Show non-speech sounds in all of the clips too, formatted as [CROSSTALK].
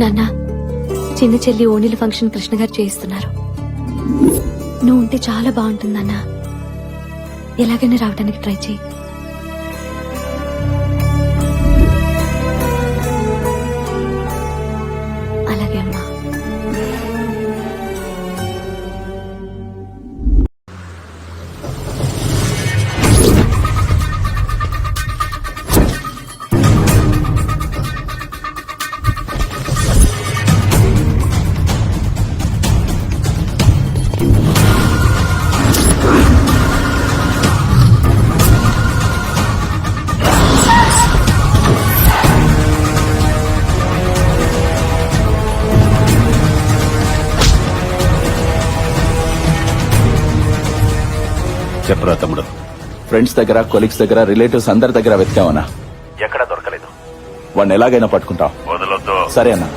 నాన్న చిన్న చెల్లి ఓణిల ఫంక్షన్ కృష్ణ గారు చేయిస్తున్నారు. నువ్వు ఉంటే చాలా బాగుంటుంది ఎలాగైనా రావడానికి ట్రై చేయి. చెప్పరా తమ్ముడు. ఫ్రెండ్స్ దగ్గర కొలీగ్స్ దగ్గర రిలేటివ్స్ అందరి దగ్గర వెతికావనా? ఎక్కడ దొరకలేదు. వాడిని ఎలాగైనా పట్టుకుంటావు. వదలొద్దు. సరే అన్న.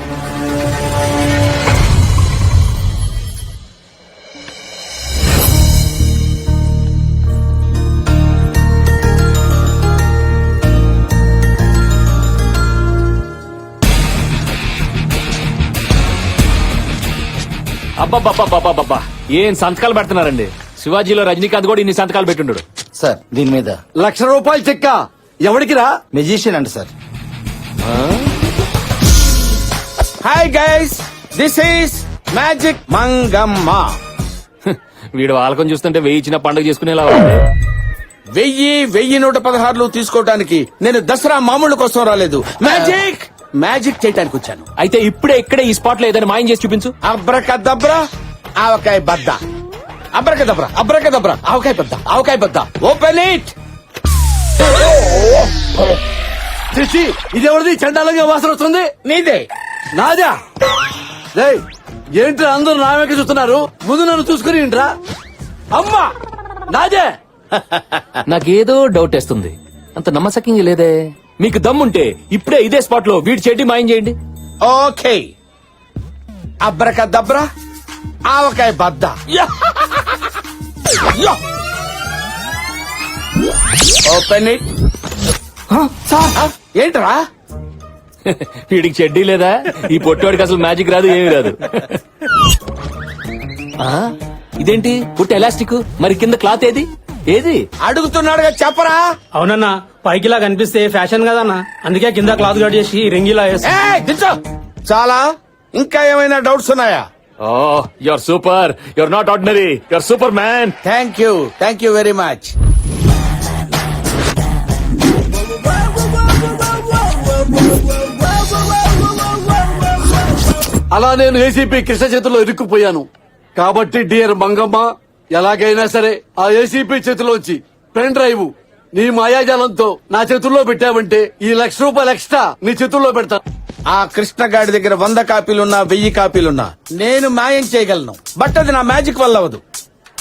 అబ్బబ్బబ్బబ్బబ్బబ్బా ఏం సంతకాలు పెడుతున్నారండి? శివాజీలో రజనీకాంత్ కూడా ఇన్ని సంతకాలు పెట్టుండడు. సార్ దీని మీద. లక్ష రూపాయలు చెక్క? ఎవరికి రా? మెజిషియన్ అంట sir. Hi guys this is magic Mangamma వీడు వాళ్ళకం చూస్తుంటే వెయ్యి ఇచ్చిన పండుగ చేసుకునేలా ఉంది వెయ్యి వెయ్యి నూట పదహారులు తీసుకోవడానికి నేను దసరా మామూలు కోసం రాలేదు. మ్యాజిక్ మ్యాజిక్ చేయడానికి వచ్చాను. అయితే ఇప్పుడే ఇక్కడే ఈ స్పాట్లో ఏదైనా మాయం చేసి చూపించు. అబ్రకదబ్రా ఆవకాయ బద్ద. అబ్రకదబ్రా అబ్రకదబ్రా ఆవకాయ బద్ద ఆవకాయ బద్ద ఓపెన్ ఇట్ శశి ఇది ఎవరిది? చండాలంగా వాసన వస్తుంది? నీదే. నాదా? రేయ్ ఏంటి అందరూ నా వెనక చూస్తున్నారు? ముందు నన్ను చూసుకుని ఏంట్రా అమ్మా! నాదే! నాకేదో డౌట్ వేస్తుంది. అంత నమ్మసక్యంగా లేదే. మీకు దమ్ముంటే ఇప్పుడే ఇదే స్పాట్లో వీడి చెడ్డి మాయం చేయండి. ఓకే అబ్రకదబ్రా ఆవకాయ బద్ద. [LAUGHS] Open it. ఏంట్రా? వీడికి చెడ్డీ లేదా? ఈ పొట్టివాడికి అసలు మ్యాజిక్ రాదు ఏమీ రాదు. ఆ, ఇదేంటి? పుట్టి ఎలాస్టిక్? మరి కింద క్లాత్ ఏది? ఏది? అడుగుతున్నాడుగా చెప్పరా? అవునన్నా పైకిలా కనిపిస్తే ఫ్యాషన్ కదన్నా. అందుకే కింద క్లాత్ కట్ చేసి రింగిలా వేసి. చాలా. ఇంకా ఏమైనా డౌట్స్ ఉన్నాయా? ఓ you're super you're not ordinary you're superman thank you thank you very much అలా నేను ఏసీపీ కృష్ణ చేతిలో ఇరుక్కుపోయాను. కాబట్టి డియర్ మంగమ్మ ఎలాగైనా సరే ఆ ఏసీపీ చేతిలోంచి పెన్ డ్రైవ్ నీ మాయాజాలంతో నా చేతుల్లో పెట్టావంటే ఈ లక్ష రూపాయలు ఎక్స్ట్రా నీ చేతుల్లో పెడతాను ఆ కృష్ణగాడి దగ్గర వంద కాపీలున్నా వెయ్యి కాపీలున్నా నేను మాయం చేయగలను. బట్ అది నా మ్యాజిక్ వల్ల అవ్వదు.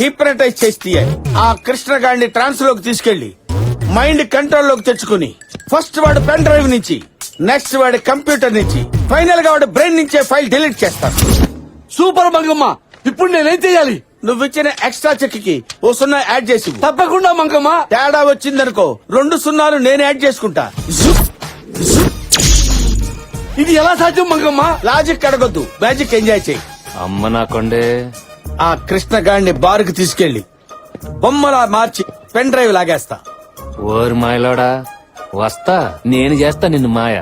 హిప్నటైజ్ చేసి తీయాలి. ఆ కృష్ణగాడిని ట్రాన్స్లోకి తీసుకెళ్ళి మైండ్ కంట్రోల్లోకి తెచ్చుకుని ఫస్ట్ వాడు పెన్ డ్రైవ్ నుంచి నెక్స్ట్ వాడి కంప్యూటర్ నుంచి ఫైనల్గా వాడి బ్రెయిన్ నుంచే ఫైల్ డిలీట్ చేస్తాను. సూపర్ మంగమ్మ ఇప్పుడు నేనేం చేయాలి? నువ్వు ఇచ్చిన ఎక్స్ట్రా చెక్కి ఓ సున్నా యాడ్ చేసి ఇవ్వు. తప్పకుండా మంగమ్మ తేడా వచ్చిందనుకో రెండు సున్నాలు నేను యాడ్ చేసుకుంటా. ఇది ఎలా సాధ్యం మంగమ్మ లాజిక్ అడగొద్దు మ్యాజిక్ ఎంజాయ్ చేయి. అమ్మ నా కొండే. ఆ కృష్ణగాడిని బారుకు తీసుకెళ్ళి బొమ్మలా మార్చి పెన్ డ్రైవ్ లాగేస్తా. ఓరు మాయలోడా? వస్తా నేను చేస్తా నిన్ను మాయ.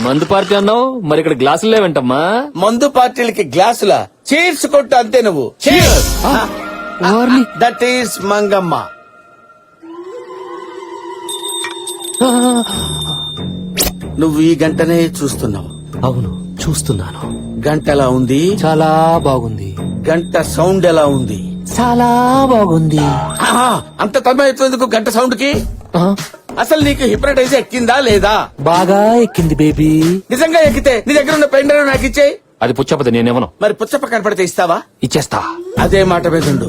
మందు పార్టీ అన్నావు? మరి ఇక్కడ గ్లాసులు లేవంటమ్మా. మందు పార్టీలకి గ్లాసుల? చీర్స్ కొట్టు అంతే నువ్వు. దట్ ఈస్ మంగమ్మ నువ్వు ఈ గంటనే చూస్తున్నావు. అవును చూస్తున్నాను. గంట ఎలా ఉంది? చాలా బాగుంది. గంట సౌండ్ ఎలా ఉంది? చాలా బాగుంది. అంత తన్మయత్వం గంట సౌండ్కి అసలు నీకు హిప్నటైజ్ ఎక్కిందా లేదా? బాగా ఎక్కింది బేబీ. నిజంగా ఎక్కితే నీ దగ్గర ఉన్న పెన్ డ్రైవ్ నాకు ఇచ్చేయి. అది పుచ్చపతి నేనేమను? మరి పుచ్చప్ప కనపడితే ఇస్తావా? ఇచ్చేస్తా. అదే మాట మీద ఉండు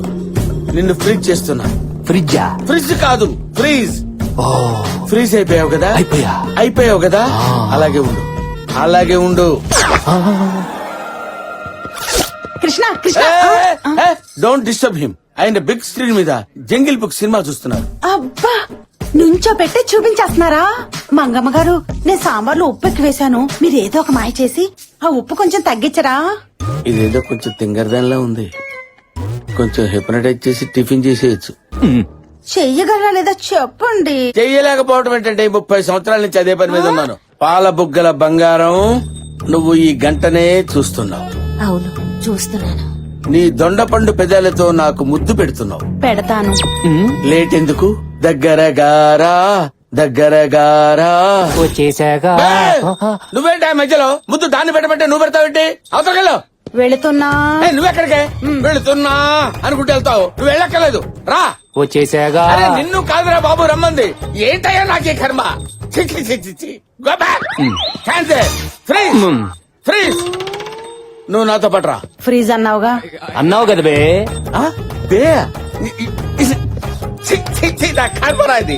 నిన్ను ఫ్రీజ్ చేస్తున్నా. ఫ్రిడ్జా? ఫ్రిడ్జ్ కాదు ఫ్రీజ్ ఓ. ఫ్రీజ్ అయిపోయావు కదా? అయిపోయా? అయిపోయావు కదా? అలాగే ఉండు. అలాగే ఉండు. Krishna Krishna. Don't disturb him ఆయన బిగ్ స్క్రీన్ మీద జంగిల్ బుక్ సినిమా చూస్తున్నారు. అబ్బా! నుంచో పెట్టి చూపించేస్తున్నారా? మంగమ్మ గారు నేను సాంబార్లో ఉప్పు ఎక్కువ వేశాను. మీరు ఏదో ఒక మాయ చేసి ఆ ఉప్పు కొంచెం తగ్గించరా? ఇదేదో కొంచెం తింగరదానిలా ఉంది. కొంచెం హిప్నటైజ్ చేసి టిఫిన్ చేసేయచ్చు. చెయ్యగలరా లేదా చెప్పండి. చెయ్యలేకపోవడం ఏంటంటే ముప్పై సంవత్సరాల నుంచి అదే పని మీద ఉన్నాను. పాల బుగ్గల బంగారం నువ్వు ఈ గంటనే చూస్తున్నావు. అవును చూస్తున్నాను. నీ దొండపండు పెదాలతో నాకు ముద్దు పెడుతున్నావు. పెడతాను. లేట్ ఎందుకు? దగ్గర గారా దగ్గర గారా వచ్చేసాగా నువ్వేంటి ఆ మధ్యలో? ముద్దు దాన్ని పెట్టమంటే నువ్వు పెడతావేంటి అవతలకెళ్ళు వెళుతున్నా. ఏ, నువ్వెక్కడికే వెళుతున్నా అనుకుంటూ వెళ్తావు. నువ్వు వెళ్ళక్కర్లేదు. రా. వచ్చేసాగా. అరే నిన్ను కాదురా బాబు రమ్మంది. ఏంటయ్యా నాకే కర్మ. నువ్వు నాతో పట్రా. ఫ్రీజ్ అన్నావుగా? అన్నావు కదా బే? బే? ఇది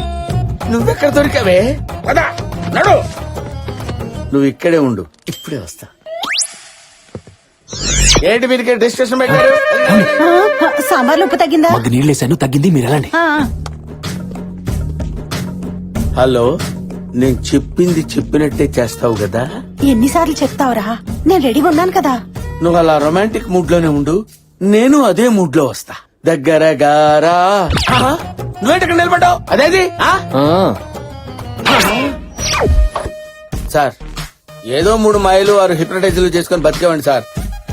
నువ్వెక్కడ దొరికావే? పదా నడు. నువ్వు ఇక్కడే ఉండు. ఇప్పుడే వస్తా. ఏంటి మీరు ఇక్కడ డిస్కషన్ పెట్టారు? ఆ, సాంబార్లో ఉప్పు తగ్గిందా? మగ్గు నీళ్ళేసాను తగ్గింది మీరు వెళ్ళండి. హలో నేను చెప్పింది చెప్పినట్టే చేస్తావు కదా? ఎన్నిసార్లు చెప్తావురా? నేను రెడీగా ఉన్నాను కదా. నువ్వు అలా రొమాంటిక్ మూడ్లోనే ఉండు నేను అదే మూడ్లో వస్తా దగ్గర గారా ఆహా, నువ్వేంటి ఇక్కడ నిలబడ్డావు? అదేది? సార్ ఏదో మూడు మాయలు వారు హిప్నటైజర్లు చేసుకుని బతికేవండి సార్.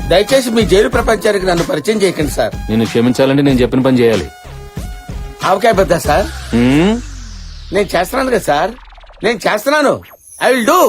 దయచేసి మీ జైలు ప్రపంచానికి నన్ను పరిచయం చేయకండి సార్. నిన్ను క్షమించాలంటే నేను చెప్పిన పని చేయాలి. ఆవకాయ పెద్ద సార్. నేను చేస్తున్నాను కదా సార్. నేను చేస్తున్నాను. I will do.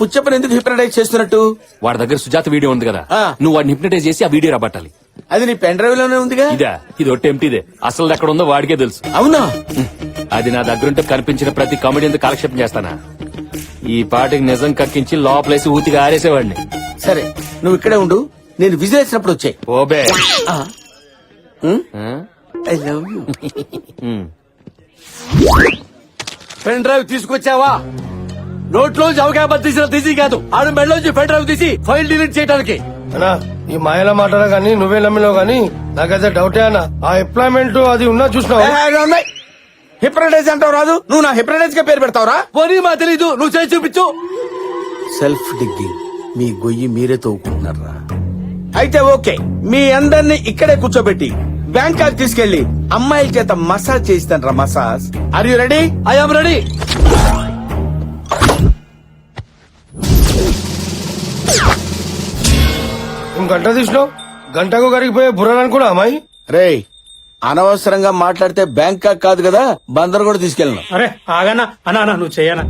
పుచ్చప్పని ఎందుకు హిప్నటైజ్ చేస్తున్నట్టు? వాడి దగ్గర సుజాత వీడియో ఉంది కదా. ఆ. నువ్వు వాడిని హిప్నటైజ్ చేసి ఆ వీడియో రాబట్టాలి. అది నీ పెన్ డ్రైవ్లోనే ఉందిగా? ఇదా ఇది ఒట్టి ఎంటీదే అసలు ఎక్కడ ఉందో వాడికే తెలుసు. అవునా? అది నా దగ్గరుంటే కనిపించిన ప్రతి కామెడీ కాలక్షేపం చేస్తానా? ఈ పాటికి నిజం కక్కించి లోపలేసి ఊతిగా ఆరేసేవాడిని. సరే నువ్వు ఇక్కడే ఉండు. నేను విజిల్ వేసినప్పుడు వచ్చాయి ఓబే ఆ? I love you um. Pen drive తీసుకొచ్చావా? నోట్లో అవకాశం తీసిన తీసి కాదు. ఆడ మెడలోంచి డ్రైవ్ తీసి ఫైల్ డిలీట్ చేయడానికి అన్నా ఈ మాయల మాటలు గాని నువ్వే నమ్మినావు గాని నాకైతే డౌటే అన్న. ఆ ఎంప్లాయ్మెంట్ అది ఉన్నా చూసినావు? హిప్నటైజ్ అంటావు రాదు నువ్వు నా హిప్నటైజ్గా పేరు పెడతావురా? పోనీ మా తెలీదు. నువ్వు చేసి చూపించు. సెల్ఫ్ డిగ్గింగ్ మీ గొయ్యి మీరే తవ్వుకుంటున్నారా అయితే ఓకే. మీ అందరిని ఇక్కడే కూర్చోబెట్టి బ్యాంకాక్ తీసుకెళ్ళి అమ్మాయిల చేత మసాజ్ చేయిస్తాను రా massage are you ready I'm ready గంట తీసినావు? గంటకు కరిగిపోయే బుర్రని కూడా అమ్మాయి? రే అనవసరంగా మాట్లాడితే బ్యాంకాక్ కాదు కదా బందర్ కూడా తీసుకెళ్ళను. అరే ఆగనా అన్నా, నువ్వు చెయ్యనా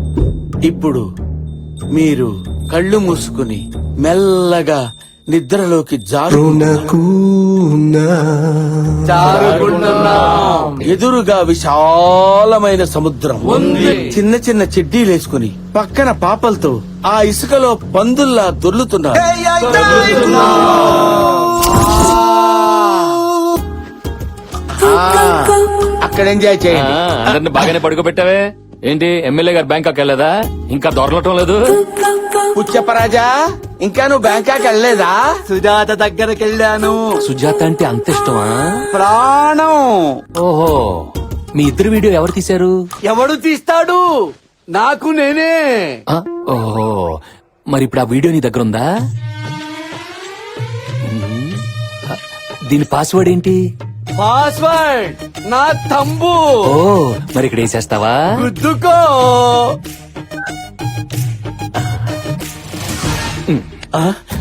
ఇప్పుడు మీరు కళ్ళు మూసుకుని మెల్లగా నిద్రలోకి జారు ఎదురుగా విశాలమైన సముద్రం. ఉంది. చిన్న చిన్న చెడ్డీలేసుకుని పక్కన పాపలతో ఆ ఇసుకలో పందుల్లా దొర్లుతున్నారు. అక్కడ ఎంజాయ్ చేయండి. అందరిని బాగానే పడుకోబెట్టావే? ఏంటి ఎమ్మెల్యే గారు బ్యాంకాక్ వెళ్ళలేదా? ఇంకా దొరలటం లేదు? పుచ్చపరాజా? ఇంకా నువ్వు బ్యాంకాక్ వెళ్ళలేదా? సుజాత దగ్గరికి వెళ్ళాను. సుజాత అంటే అంత ఇష్టమా? ప్రాణం. ఓహో మీ ఇద్దరు వీడియో ఎవరు తీశారు? ఎవడు తీస్తాడు? నాకు నేనే. ఆ, ఓహో మరి ఇప్పుడు ఆ వీడియో నీ దగ్గర ఉందా? ఉమ్, ఆ, దీని పాస్వర్డ్ ఏంటి? పాస్వర్డ్ నా తంబు. ఓ మరి ఇక్కడ వేసేస్తావా? గుద్దుకో.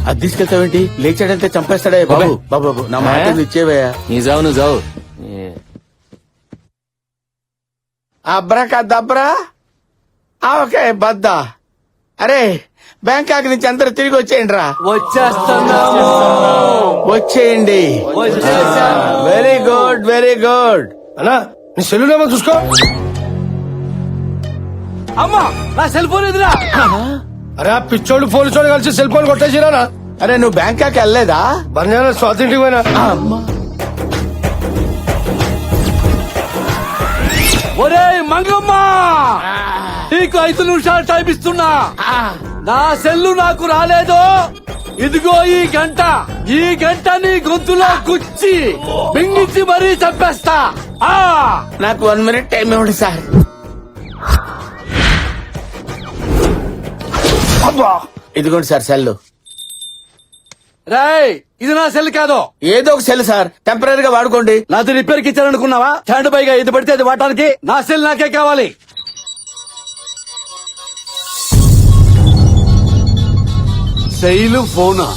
అది తీసుకెళ్తావేంటి? లేచాడంటే చంపేస్తాడే బాబు. బాబు బాబు నా మాట ఏ? ఇచ్చేవయ్యా నీ జావు నువ్వు జావు. ఏ, అబ్రా దబ్రా ఓకే బద్దా. అరే బ్యాంకాక్ నుంచి అందరు తిరిగి వచ్చేయండి రా వచ్చేస్తున్నాము. వచ్చేయండి. వెరీ గుడ్ వెరీ గుడ్ అన్నా నీ ఏమో చూసుకో. అమ్మా నా సెల్ ఫోన్ ఎదురా అరే ఆ పిచ్చోళ్ళు పోలీసోళ్ళు కలిసి సెల్ ఫోన్ కొట్టేసిరా అరే నువ్వు బ్యాంకాక్ వెళ్ళలేదా? బంజారా స్వాతి ఇంటికి పోయినా ఒరే మంగమ్మ! నీకు ఐదు నిమిషాలు టైం ఇస్తున్నా. నా సెల్లు నాకు రాలేదు? ఇదిగో ఈ గంట. ఈ గంట నీ గొంతులో గుచ్చి బింగించి మరీ చంపేస్తా. ఆ. నాకు వన్ మినిట్ టైం ఇవ్వండి సార్. అబ్బా! ఇదిగోండి సార్ సెల్ రేయ్ ఇది నా సెల్ కాదు. ఏదో ఒక సెల్ సార్ టెంపరీ గా వాడుకోండి. నాది రిపేర్కి ఇచ్చారనుకున్నావా? స్టాండ్ బైగా ఇది పడితే అది వాడటానికి నా సెల్ నాకే కావాలి. ఫోనా?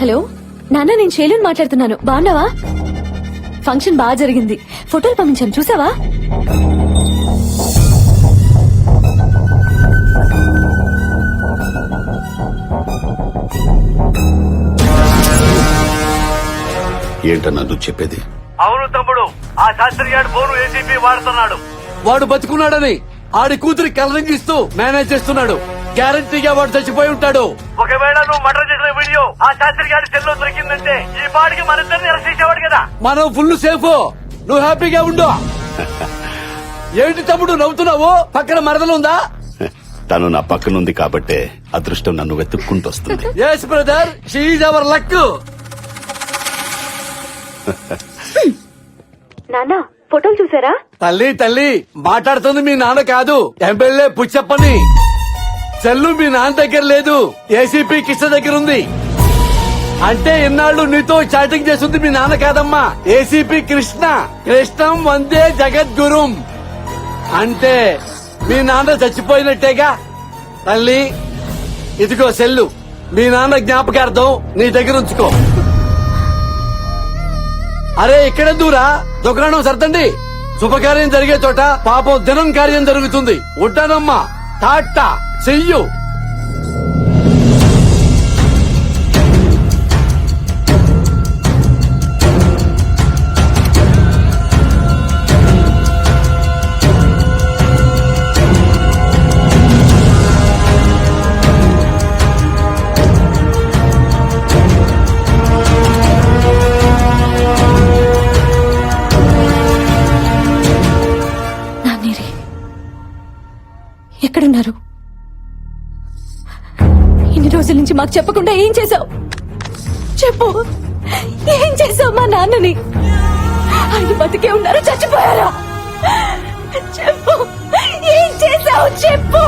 హలో నాన్న నేను శైలుని మాట్లాడుతున్నాను. బాగున్నావా? ఫంక్షన్ బాగా జరిగింది. ఫోటోలు పంపించాను చూసావా? ఏంటన్నా నువ్వు చెప్పేది? అవును తమ్ముడు. ఆ శాస్త్రి గారు ఫోన్ ఏసీపీ వాడుతున్నాడు. వాడు బతుకున్నాడని ఆడి కూతురి కలరింగ్ ఇస్తూ మేనేజ్ చేస్తున్నాడు. గ్యారంటీగా వాడు చచ్చిపోయి ఉంటాడు. ఒకవేళ నువ్వు మర్డర్ చేసిన వీడియో ఆ శాస్త్రి గారి సెల్లో దొరికిందంటే ఈ పాటికి మన ఇద్దరిని అరెస్ట్ చేసేవాడు కదా. మనం ఫుల్ సేఫ్. నువ్వు హ్యాపీగా ఉండు. [LAUGHS] ఏంటి తమ్ముడు నవ్వుతున్నావు? పక్కన మరదలుందా తను నా పక్కనుంది కాబట్టే అదృష్టం నన్ను వెతుక్కుంటూ వస్తుంది. Yes brother she's our luck నాన్న ఫోటోలు చూసారా? తల్లి తల్లి మాట్లాడుతుంది మీ నాన్న కాదు. ఎమ్మెల్యే పుచ్చప్పని. చెల్లు మీ నాన్న దగ్గర లేదు. ఏసీపీ కిష్ట దగ్గర ఉంది. అంటే ఇన్నాళ్ళు నీతో చాటింగ్ చేస్తుంది మీ నాన్న కాదమ్మా. ఏసీపీ కృష్ణ. కృష్ణం వందే జగద్గురుం. అంటే మీ నాన్న చచ్చిపోయినట్టేగా? తల్లి ఇదిగో సెల్లు మీ నాన్న జ్ఞాపకార్థం నీ దగ్గర ఉంచుకో. అరే ఇక్కడ దూరా దుకాణం సర్దండి. శుభకార్యం జరిగే చోట పాపం దినం కార్యం జరుగుతుంది. ఉంటానమ్మా. టాటా. చెయ్యు. ఎక్కడున్నారు? ఇన్ని రోజుల నుంచి మాకు చెప్పకుండా ఏం చేశావు? చెప్పు. ఏం చేసావు మా నాన్నని? అన్ని బతికే ఉన్నారు చచ్చిపోయారా? చెప్పు. ఏం చేసావు చెప్పు.